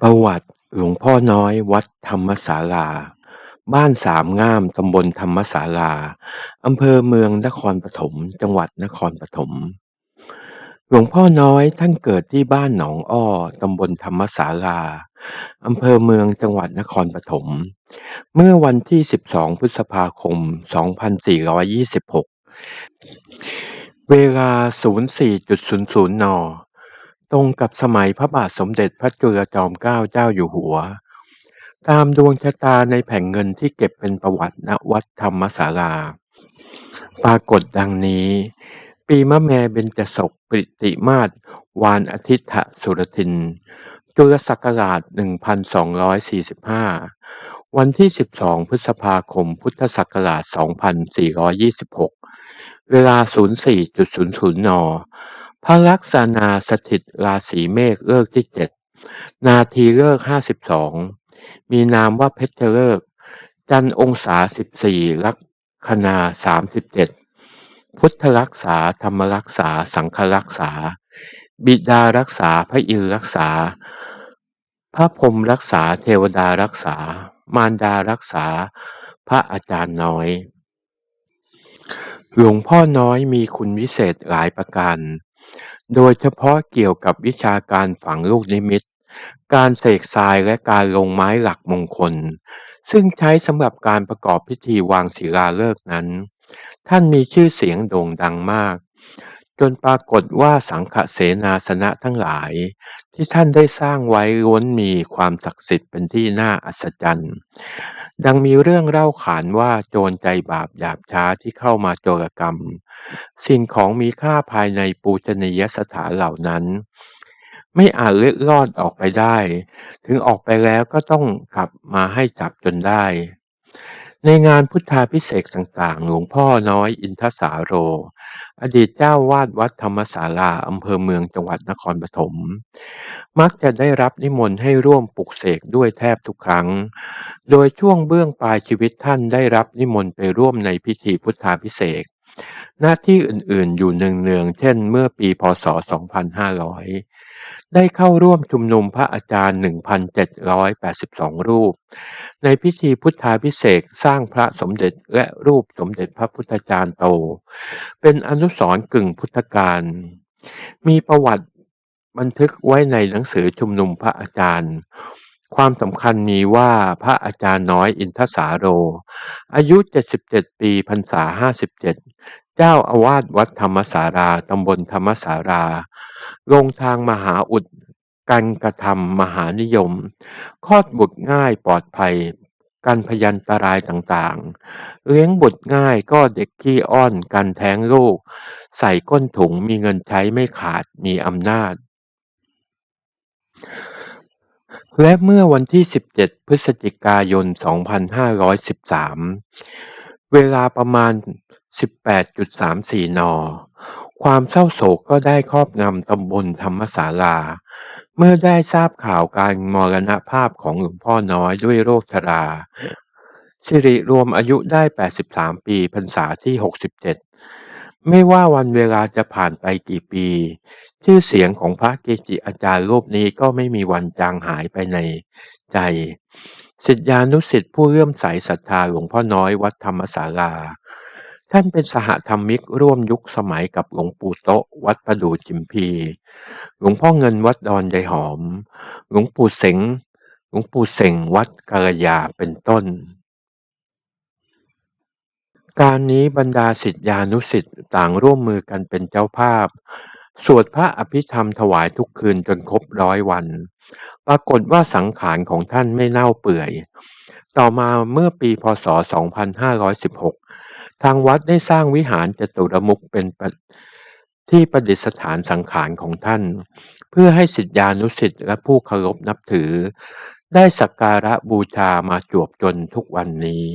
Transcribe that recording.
ประวัติหลวงพ่อน้อยวัดธรรมศาลา บ้านสามง่ามตำบลธรรมศาลาอำเภอเมืองนครปฐมจังหวัดนครปฐมหลวงพ่อน้อยท่านเกิดที่บ้านหนองอ้อตำบลธรรมศาลาอำเภอเมืองจังหวัดนครปฐมเมื่อวันที่ 12 พฤษภาคม 2426 เวลา 04.00 น ตรงกับสมัยพระบาทสมเด็จพระจุลจอมเกล้าเจ้าอยู่หัว ตามดวงชะตาในแผ่นเงินที่เก็บเป็นประวัติณวัดธรรมศาลา ปรากฏดังนี้ ปีมะแม่เบญจศกปริติมาศวานอาทิตถสุรทิน จุลศักราช 1245 วันที่ 12 พฤษภาคม พุทธศักราช 2426 เวลา 04.00 น พระลักษณาสถิตราศีเมษเลิกที่เจ็ดนาทีเลิกห้าสิบสองมีนามว่าเพชรเลิกจันองศาสิบสี่ลักคนาสามสิบเจ็ดพุทธรักษาธรรมรักษาสังฆรักษา บิดารักษาพระอิรักษา พระพรมรักษาเทวดารักษา มารดารักษา พระอาจารย์น้อย หลวงพ่อน้อยมีคุณวิเศษหลายประการ โดยเฉพาะเกี่ยวกับวิชาการฝังลูกนิมิต การเสกทรายและการลงไม้หลักมงคล ซึ่งใช้สำหรับการประกอบพิธีวางศิลาฤกษ์นั้น ท่านมีชื่อเสียงโด่งดังมาก จนปรากฏว่าสังฆเสนาสนะทั้งหลาย ที่ท่านได้สร้างไว้ล้วนมีความศักดิ์สิทธิ์เป็นที่น่าอัศจรรย์ ดังมีเรื่องเล่าขานว่าโจรใจบาปหยาบช้าที่เข้ามาโจรกรรม สิ่งของมีค่าภายในปูชนียสถานเหล่านั้น ไม่อาจเล็ดลอดออกไปได้ ถึงออกไปแล้วก็ต้องกลับมาให้จับจนได้ ในงานพุทธาพิเศษกต่างๆ หลวงพ่อน้อยอินทสาโร อดีตเจ้าวาดวัดธรรมศาลาอำเภอเมืองจังหวัดนครปฐม มักจะได้รับนิมนต์ให้ร่วมปลุกเสกด้วยแทบทุกครั้ง โดยช่วงเบื้องปลายชีวิตท่านได้รับนิมนต์ไปร่วมในพิธีพุทธาพิเศษก หน้าที่อื่นๆ อยู่เนืองๆ เช่น เมื่อปีพศ 2500 ได้เข้าร่วมชุมนุมพระอาจารย์ 1,782 รูป ในพิธีพุทธาพิเศษสร้างพระสมเด็จและรูปสมเด็จพระพุทธจารย์โต เป็นอนุสรณ์กึ่งพุทธการ มีประวัติบันทึกไว้ในหนังสือชุมนุมพระอาจารย์ ความสำคัญมีว่าพระอาจารย์น้อยอินทสาโร อายุ 77 ปีพรรษา 57 เจ้าอาวาสวัดธรรมสาราตำบลธรรมสารา ลงทางมหาอุดกันกระทำมหานิยมคลอดบุตรง่ายปลอดภัยกันพยันตรายต่างๆ เลี้ยงบุตรง่ายก็เด็กขี้อ้อนกันแท้งลูก ใส่ก้นถุงมีเงินใช้ไม่ขาดมีอำนาจ และเมื่อวันที่ 17 พฤศจิกายน 2513 เวลาประมาณ 18.34 น ความเศร้าโศกก็ได้ครอบงำตำบลธรรมศาลา เมื่อได้ทราบข่าวการมรณภาพของหลวงพ่อน้อยด้วยโรคชรา สิริรวมอายุได้ 83 ปีพรรษาที่ 67 ไม่ว่าวันเวลาจะผ่านไปกี่ปี ชื่อเสียงของพระเกจิอาจารย์รูปนี้ก็ไม่มีวันจางหายไปในใจศิษยานุศิษย์ผู้เลื่อมใสศรัทธาหลวงพ่อน้อยวัดธรรมศาลา ท่านเป็นสหธรรมิกร่วมยุคสมัยกับหลวงปู่โตะวัดประดู่จิมพี หลวงพ่อเงินวัดดอนยายหอม หลวงปู่เสงหลวงปู่เสงวัดกาลยาเป็นต้น การนี้บรรดาศิษยานุศิษย์ต่างร่วมมือกันเป็นเจ้าภาพ สวดพระอภิธรรมถวายทุกคืนจนครบร้อยวัน ปรากฏว่าสังขารของท่านไม่เน่าเปื่อย ต่อมาเมื่อปีพศ 2516 ทางวัดได้สร้างวิหารจตุรมุขเป็นปที่ประดิษฐานสังขารของท่าน เพื่อให้ศิษยานุศิษย์และผู้เคารพนับถือ ได้สักการะบูชามาจวบจนทุกวันนี้